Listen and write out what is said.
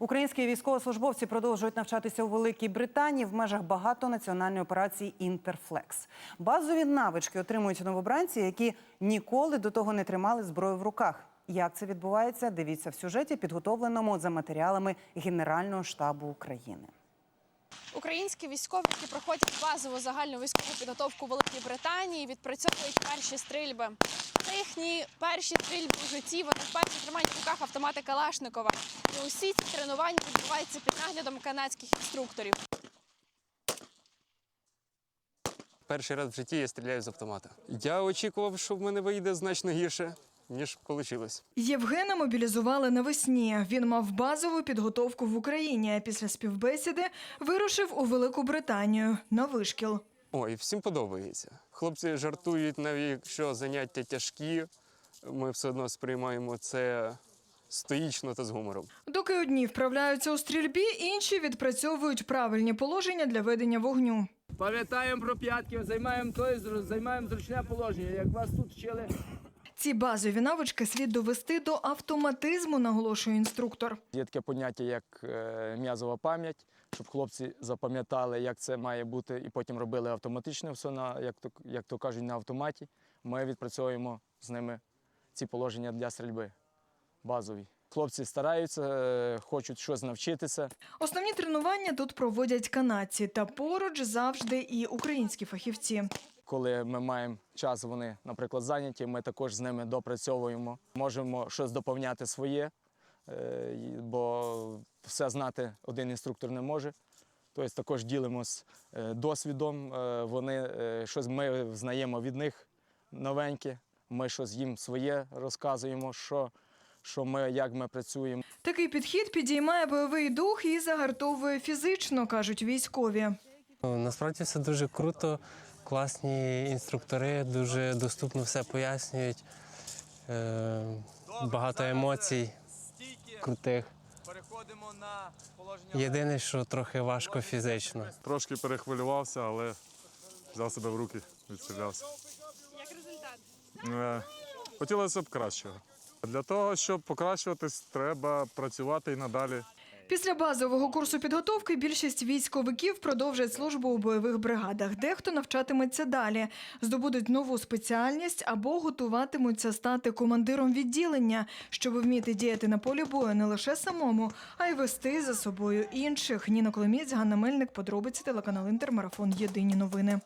Українські військовослужбовці продовжують навчатися у Великій Британії в межах багатонаціональної операції Інтерфлекс. Базові навички отримують новобранці, які ніколи до того не тримали зброю в руках. Як це відбувається? Дивіться в сюжеті, підготовленому за матеріалами Генерального штабу України. Українські військові, які проходять базову загальну військову підготовку в Великій Британії, відпрацьовують перші стрільби. Це їхні перші стрільби в житті. Вони вперше тримають в руках автомати Калашникова. І усі ці тренування відбуваються під наглядом канадських інструкторів. Перший раз в житті я стріляю з автомата. Я очікував, що в мене вийде значно гірше, ніж вийшло. Євгена мобілізували навесні. Він мав базову підготовку в Україні. а Після співбесіди вирушив у Велику Британію на вишкіл. Ой, всім подобається. Хлопці жартують, навіть якщо заняття тяжкі, ми все одно сприймаємо це стоїчно та з гумором. Доки одні вправляються у стрільбі, інші відпрацьовують правильні положення для ведення вогню. Пам'ятаємо про п'ятки, займаємо той, займаємо зручне положення. Як вас тут вчили, Ці базові навички слід довести до автоматизму, наголошує інструктор. Є таке поняття, як е, м'язова пам'ять, щоб хлопці запам'ятали, як це має бути, і потім робили автоматично все на, як то, як то кажуть, на автоматі. Ми відпрацьовуємо з ними ці положення для стрільби базові. Хлопці стараються, е, хочуть щось навчитися. Основні тренування тут проводять канадці, та поруч завжди і українські фахівці. Коли ми маємо час, вони, наприклад, зайняті, ми також з ними допрацьовуємо. Можемо щось доповняти своє, е, бо все знати один інструктор не може. Тобто також ділимось е, досвідом. Вони щось ми знаємо від них новеньке. Ми щось їм своє розказуємо, що, що ми, як ми працюємо. Такий підхід підіймає бойовий дух і загартовує фізично, кажуть військові. Ну, Насправді все дуже круто, класні інструктори, дуже доступно все пояснюють. Е, багато емоцій крутих. Переходимо на положення. Єдине, що трохи важко фізично. Трошки перехвилювався, але взяв себе в руки, відстрілявся. Як результат? Е, Хотілося б кращого. Для того, щоб покращуватись, треба працювати і надалі. Після базового курсу підготовки більшість військовиків продовжать службу у бойових бригадах. Дехто навчатиметься далі, здобудуть нову спеціальність або готуватимуться стати командиром відділення, щоб вміти діяти на полі бою не лише самому, а й вести за собою інших. Ніна Коломієць, Ганна Мельник, подробиці телеканал Інтермарафон. Єдині новини.